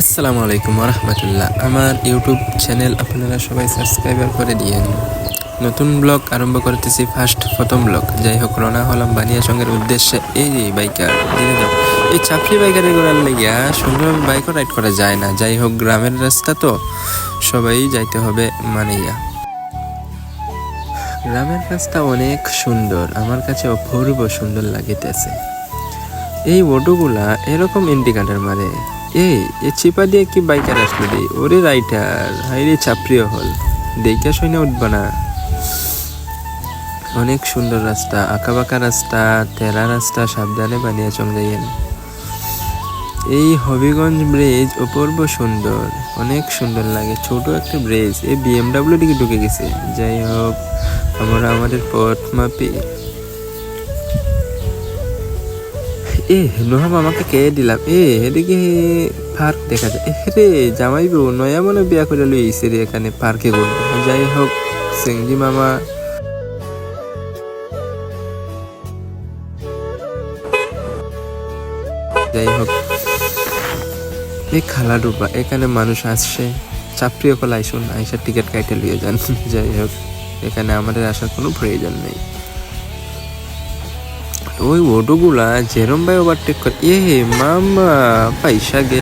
আসসালামু আলাইকুম রহমতুল্লাহ আমার ইউটিউব চ্যানেল আপনারা সবাই সাবস্ক্রাইবার করে দিয়েন নতুন ব্লগ আরম্ভ করতেছি ফার্স্ট প্রথম ব্লগ। যাই হোক, রওনা হলাম বানিয়া সঙ্গের উদ্দেশ্যে। এই যে বাইকার এই চাপড়ি বাইকারে ঘোরার লেগিয়া সুন্দরভাবে বাইকও রাইড করা যায় না। যাই হোক, গ্রামের রাস্তা তো সবাই যাইতে হবে মানিয়া গ্রামের রাস্তা অনেক সুন্দর। আমার কাছে অপূর্ব সুন্দর লাগিতেছে। এই অটোগুলা এরকম ইন্ডিকেটার মারে। এই এ চিপা দিয়ে কি বাইকার আসলো রে? ওরে রাইটার হাইরে চাপড়িও হল। দেখে শুনে উঠবা না। অনেক সুন্দর রাস্তা আঁকা বাঁকা রাস্তা তেরা রাস্তা, সাবধানে বানিয়ে চলে যাইয়েন এই হবিগঞ্জ ব্রিজ অপূর্ব সুন্দর, অনেক সুন্দর লাগে, ছোট একটা ব্রিজ এই বিএমডাব্লিউ দিকে ঢুকে গেছে। যাই হোক, আমরা আমাদের পথ মাপি এ, নোহাম আমাকে কে দিলাম? এ, এদিকে পার্ক দেখা যায়। রে, জামাই বউ, নয়া মনে বিয়া করে লইছে রে এখানে পার্কে ঘুরবো যাই হোক সিংজি মামা। যাই হোক এই খালা ডুবা, এখানে মানুষ আসছে। চাপড়িও কল আইসুন আইসার টিকিট কাইটে লিয়ে যান। যাই হোক, এখানে আমাদের আসার কোনো প্রয়োজন নেই। ওই অটোগুলা যেরম ভাই ওভারটেক করে এ মামা পয়সা গে